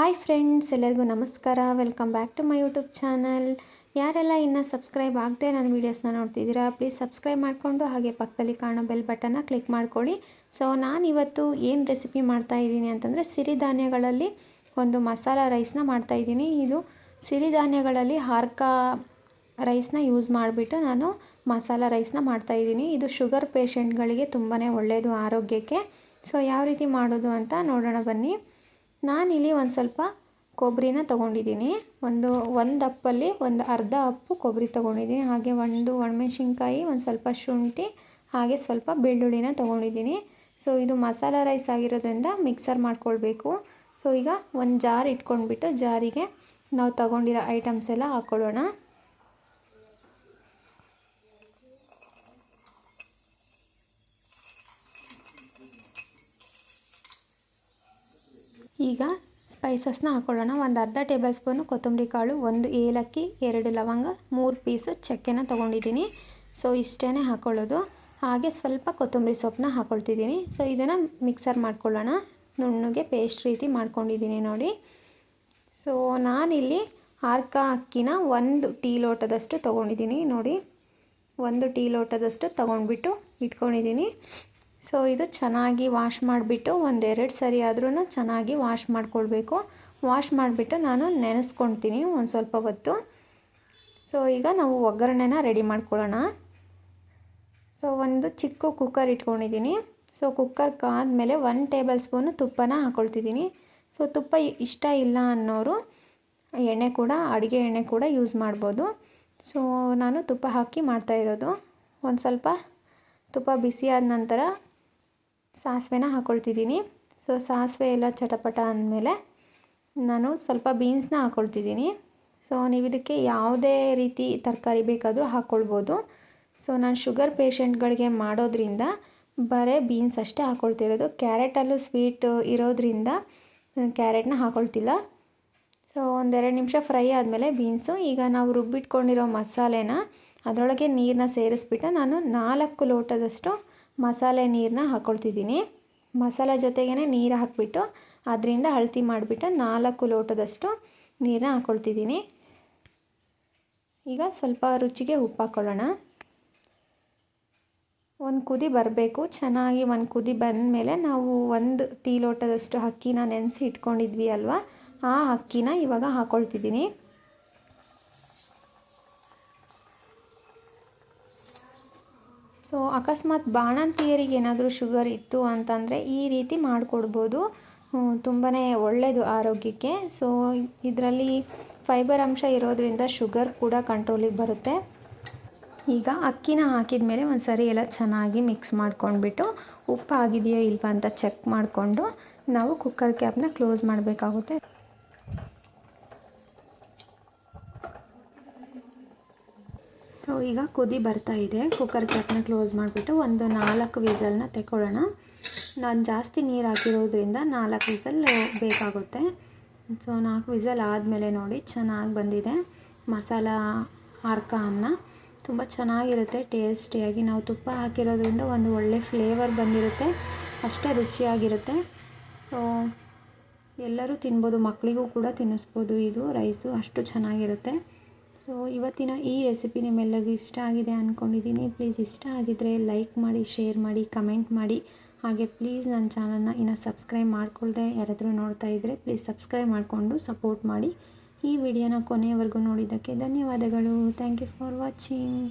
Hi friends, ಎಲ್ಲರಿಗೂ ನಮಸ್ಕಾರ. Welcome back to my YouTube channel ಯಾರೆಲ್ಲ ಇನ್ನೂ ಸಬ್ಸ್ಕ್ರೈಬ್ ಆಗದೆ ನನ್ನ ವೀಡಿಯೋಸ್ನ ನೋಡ್ತಿದ್ದೀರಾ ಪ್ಲೀಸ್ ಸಬ್ಸ್ಕ್ರೈಬ್ ಮಾಡಿಕೊಂಡು ಹಾಗೆ ಪಕ್ಕದಲ್ಲಿ ಕಾಣೋ ಬೆಲ್ ಬಟನ್ನ ಕ್ಲಿಕ್ ಮಾಡ್ಕೊಳ್ಳಿ. ಸೊ ನಾನು ಇವತ್ತು ಏನು ರೆಸಿಪಿ ಮಾಡ್ತಾ ಇದ್ದೀನಿ ಅಂತಂದರೆ ಸಿರಿಧಾನ್ಯಗಳಲ್ಲಿ ಒಂದು ಮಸಾಲ ರೈಸ್ನ ಮಾಡ್ತಾಯಿದ್ದೀನಿ ಇದು ಸಿರಿಧಾನ್ಯಗಳಲ್ಲಿ ಹಾರ್ಕ ರೈಸ್ನ ಯೂಸ್ ಮಾಡಿಬಿಟ್ಟು ನಾನು ಮಸಾಲ ರೈಸ್ನ ಮಾಡ್ತಾಯಿದ್ದೀನಿ ಇದು ಶುಗರ್ ಪೇಷಂಟ್ಗಳಿಗೆ ತುಂಬಾ ಒಳ್ಳೆಯದು ಆರೋಗ್ಯಕ್ಕೆ. ಸೊ ಯಾವ ರೀತಿ ಮಾಡೋದು ಅಂತ ನೋಡೋಣ ಬನ್ನಿ. ನಾನಿಲ್ಲಿ ಒಂದು ಸ್ವಲ್ಪ ಕೊಬ್ಬರಿನ ತೊಗೊಂಡಿದ್ದೀನಿ. ಒಂದು ಒಂದು ಅಪ್ಪಲ್ಲಿ ಒಂದು ಅರ್ಧ ಅಪ್ಪು ಕೊಬ್ಬರಿ ತೊಗೊಂಡಿದ್ದೀನಿ. ಹಾಗೆ ಒಂದು ಒಣಮೆಣ್ಸಿನ್ಕಾಯಿ, ಒಂದು ಸ್ವಲ್ಪ ಶುಂಠಿ, ಹಾಗೆ ಸ್ವಲ್ಪ ಬೆಳ್ಳುಳ್ಳಿನ ತೊಗೊಂಡಿದ್ದೀನಿ. ಸೊ ಇದು ಮಸಾಲ ರೈಸ್ ಆಗಿರೋದ್ರಿಂದ ಮಿಕ್ಸರ್ ಮಾಡ್ಕೊಳ್ಬೇಕು. ಸೊ ಈಗ ಒಂದು ಜಾರ್ ಇಟ್ಕೊಂಡ್ಬಿಟ್ಟು ಜಾರಿಗೆ ನಾವು ತೊಗೊಂಡಿರೋ ಐಟಮ್ಸ್ ಎಲ್ಲ ಹಾಕ್ಕೊಳ್ಳೋಣ ಈಗ ಸ್ಪೈಸಸ್ನ ಹಾಕ್ಕೊಳ್ಳೋಣ ಒಂದು ಅರ್ಧ ಟೇಬಲ್ ಸ್ಪೂನು ಕೊತ್ತಂಬರಿ ಕಾಳು, ಒಂದು ಏಲಕ್ಕಿ, ಎರಡು ಲವಂಗ, ಮೂರು ಪೀಸು ಚಕ್ಕೆನ ತೊಗೊಂಡಿದ್ದೀನಿ. ಸೊ ಇಷ್ಟೇ ಹಾಕ್ಕೊಳ್ಳೋದು ಹಾಗೆ ಸ್ವಲ್ಪ ಕೊತ್ತಂಬರಿ ಸೊಪ್ಪನ್ನ ಹಾಕ್ಕೊಳ್ತಿದ್ದೀನಿ ಸೊ ಇದನ್ನು ಮಿಕ್ಸರ್ ಮಾಡ್ಕೊಳ್ಳೋಣ. ನುಣ್ಣಗೆ ಪೇಸ್ಟ್ ರೀತಿ ಮಾಡ್ಕೊಂಡಿದ್ದೀನಿ ನೋಡಿ. ಸೊ ನಾನಿಲ್ಲಿ ಆರ್ಕ ಅಕ್ಕಿನ ಒಂದು ಟೀ ಲೋಟದಷ್ಟು ತೊಗೊಂಡಿದ್ದೀನಿ ನೋಡಿ. ಒಂದು ಟೀ ಲೋಟದಷ್ಟು ತೊಗೊಂಡ್ಬಿಟ್ಟು ಇಟ್ಕೊಂಡಿದ್ದೀನಿ. ಸೊ ಇದು ಚೆನ್ನಾಗಿ ವಾಶ್ ಮಾಡಿಬಿಟ್ಟು ಒಂದೆರಡು ಸರಿ ಆದ್ರೂ ಚೆನ್ನಾಗಿ ವಾಶ್ ಮಾಡಿಕೊಳ್ಬೇಕು. ವಾಶ್ ಮಾಡಿಬಿಟ್ಟು ನಾನು ನೆನೆಸ್ಕೊಳ್ತೀನಿ ಒಂದು ಸ್ವಲ್ಪ ಹೊತ್ತು. ಸೊ ಈಗ ನಾವು ಒಗ್ಗರಣೆನ ರೆಡಿ ಮಾಡ್ಕೊಳ್ಳೋಣ. ಸೊ ಒಂದು ಚಿಕ್ಕ ಕುಕ್ಕರ್ ಇಟ್ಕೊಂಡಿದ್ದೀನಿ. ಸೊ ಕುಕ್ಕರ್ ಕಾದ್ಮೇಲೆ ಒನ್ ಟೇಬಲ್ ಸ್ಪೂನು ತುಪ್ಪನ ಹಾಕ್ಕೊಳ್ತಿದ್ದೀನಿ ಸೊ ತುಪ್ಪ ಇಷ್ಟ ಇಲ್ಲ ಅನ್ನೋರು ಎಣ್ಣೆ ಕೂಡ, ಅಡುಗೆ ಎಣ್ಣೆ ಕೂಡ ಯೂಸ್ ಮಾಡ್ಬೋದು. ಸೊ ನಾನು ತುಪ್ಪ ಹಾಕಿ ಮಾಡ್ತಾಯಿರೋದು ಒಂದು ಸ್ವಲ್ಪ ತುಪ್ಪ ಬಿಸಿ ಆದ ನಂತರ ಸಾಸಿವೆನ ಹಾಕ್ಕೊಳ್ತಿದ್ದೀನಿ ಸೊ ಸಾಸಿವೆ ಎಲ್ಲ ಚಟಪಟ ಅಂದಮೇಲೆ ನಾನು ಸ್ವಲ್ಪ ಬೀನ್ಸ್ನ ಹಾಕ್ಕೊಳ್ತಿದ್ದೀನಿ ಸೊ ನೀವು ಇದಕ್ಕೆ ಯಾವುದೇ ರೀತಿ ತರಕಾರಿ ಬೇಕಾದರೂ ಹಾಕ್ಕೊಳ್ಬೋದು ಸೊ ನಾನು ಶುಗರ್ ಪೇಷಂಟ್ಗಳಿಗೆ ಮಾಡೋದ್ರಿಂದ ಬರೀ ಬೀನ್ಸ್ ಅಷ್ಟೇ ಹಾಕ್ಕೊಳ್ತಿರೋದು ಕ್ಯಾರೆಟಲ್ಲೂ ಸ್ವೀಟ್ ಇರೋದ್ರಿಂದ ಕ್ಯಾರೆಟ್ನ ಹಾಕ್ಕೊಳ್ತಿಲ್ಲ ಸೊ ಒಂದೆರಡು ನಿಮಿಷ ಫ್ರೈ ಆದಮೇಲೆ ಬೀನ್ಸು ಈಗ ನಾವು ರುಬ್ಬಿಟ್ಕೊಂಡಿರೋ ಮಸಾಲೆನ ಅದರೊಳಗೆ ನೀರನ್ನ ಸೇರಿಸ್ಬಿಟ್ಟು ನಾನು ನಾಲ್ಕು ಲೋಟದಷ್ಟು ಮಸಾಲೆ ನೀರನ್ನ ಹಾಕ್ಕೊಳ್ತಿದ್ದೀನಿ ಮಸಾಲೆ ಜೊತೆಗೇ ನೀರು ಹಾಕಿಬಿಟ್ಟು ಅದರಿಂದ ಅಳತಿ ಮಾಡಿಬಿಟ್ಟು ನಾಲ್ಕು ಲೋಟದಷ್ಟು ನೀರನ್ನ ಹಾಕ್ಕೊಳ್ತಿದ್ದೀನಿ ಈಗ ಸ್ವಲ್ಪ ರುಚಿಗೆ ಉಪ್ಪು ಹಾಕ್ಕೊಳ್ಳೋಣ ಒಂದು ಕುದಿ ಬರಬೇಕು. ಚೆನ್ನಾಗಿ ಒಂದು ಕುದಿ ಬಂದಮೇಲೆ ನಾವು ಒಂದು ಟೀ ಲೋಟದಷ್ಟು ಅಕ್ಕಿನ ನೆನೆಸಿ ಇಟ್ಕೊಂಡಿದ್ವಿ ಅಲ್ವಾ? ಆ ಅಕ್ಕಿನ ಇವಾಗ ಹಾಕ್ಕೊಳ್ತಿದ್ದೀನಿ ಸೊ ಅಕಸ್ಮಾತ್ ಬಾಣಂತಿಯರಿಗೆ ಏನಾದರೂ ಶುಗರ್ ಇತ್ತು ಅಂತಂದರೆ ಈ ರೀತಿ ಮಾಡಿಕೊಡ್ಬೋದು. ತುಂಬಾ ಒಳ್ಳೆಯದು ಆರೋಗ್ಯಕ್ಕೆ. ಸೊ ಇದರಲ್ಲಿ ಫೈಬರ್ ಅಂಶ ಇರೋದರಿಂದ ಶುಗರ್ ಕೂಡ ಕಂಟ್ರೋಲಿಗೆ ಬರುತ್ತೆ. ಈಗ ಅಕ್ಕಿನ ಹಾಕಿದ ಮೇಲೆ ಒಂದು ಸರಿ ಎಲ್ಲ ಚೆನ್ನಾಗಿ ಮಿಕ್ಸ್ ಮಾಡ್ಕೊಂಡ್ಬಿಟ್ಟು ಉಪ್ಪು ಆಗಿದೆಯಾ ಇಲ್ವಾ ಅಂತ ಚೆಕ್ ಮಾಡಿಕೊಂಡು ನಾವು ಕುಕ್ಕರ್ ಕ್ಯಾಪ್ನ ಕ್ಲೋಸ್ ಮಾಡಬೇಕಾಗುತ್ತೆ. ಈಗ ಕುದಿ ಬರ್ತಾ ಇದೆ. ಕುಕ್ಕರ್ ಕ್ಯಾಪ್ನ ಕ್ಲೋಸ್ ಮಾಡಿಬಿಟ್ಟು ಒಂದು ನಾಲ್ಕು ವಿಸಲ್ನ ತೆಕ್ಕೊಳ್ಳೋಣ ನಾನು ಜಾಸ್ತಿ ನೀರು ಹಾಕಿರೋದ್ರಿಂದ ನಾಲ್ಕು ವಿಸಲ್ ಬೇಕಾಗುತ್ತೆ. ಸೊ ನಾಲ್ಕು ವಿಸಲ್ ಆದಮೇಲೆ ನೋಡಿ ಚೆನ್ನಾಗಿ ಬಂದಿದೆ. ಮಸಾಲ ಅರ್ಕ ಅನ್ನ ತುಂಬ ಚೆನ್ನಾಗಿರುತ್ತೆ. ಟೇಸ್ಟಿಯಾಗಿ ನಾವು ತುಪ್ಪ ಹಾಕಿರೋದ್ರಿಂದ ಒಂದು ಒಳ್ಳೆ ಫ್ಲೇವರ್ ಬಂದಿರುತ್ತೆ. ಅಷ್ಟೇ ರುಚಿಯಾಗಿರುತ್ತೆ. ಸೊ ಎಲ್ಲರೂ ತಿನ್ಬೋದು ಮಕ್ಕಳಿಗೂ ಕೂಡ ತಿನ್ನಿಸ್ಬೋದು. ಇದು ರೈಸು ಅಷ್ಟು ಚೆನ್ನಾಗಿರುತ್ತೆ. ಸೊ, ಇವತ್ತಿನ ಈ ರೆಸಿಪಿ ನಿಮ್ಮೆಲ್ಲರಿಗೂ ಇಷ್ಟ ಆಗಿದೆ ಅಂದ್ಕೊಂಡಿದ್ದೀನಿ ಪ್ಲೀಸ್ ಇಷ್ಟ ಆಗಿದ್ದರೆ ಲೈಕ್ ಮಾಡಿ, ಶೇರ್ ಮಾಡಿ, ಕಮೆಂಟ್ ಮಾಡಿ. ಹಾಗೆ ಪ್ಲೀಸ್ ನನ್ನ ಚಾನಲ್ನ ಇನ್ನು ಸಬ್ಸ್ಕ್ರೈಬ್ ಮಾಡ್ಕೊಳ್ದೆ ಯಾರಾದರೂ ನೋಡ್ತಾ ಇದ್ದರೆ ಪ್ಲೀಸ್ ಸಬ್ಸ್ಕ್ರೈಬ್ ಮಾಡಿಕೊಂಡು ಸಪೋರ್ಟ್ ಮಾಡಿ. ಈ ವಿಡಿಯೋನ ಕೊನೆಯವರೆಗೂ ನೋಡಿದ್ದಕ್ಕೆ ಧನ್ಯವಾದಗಳು. Thank you for watching.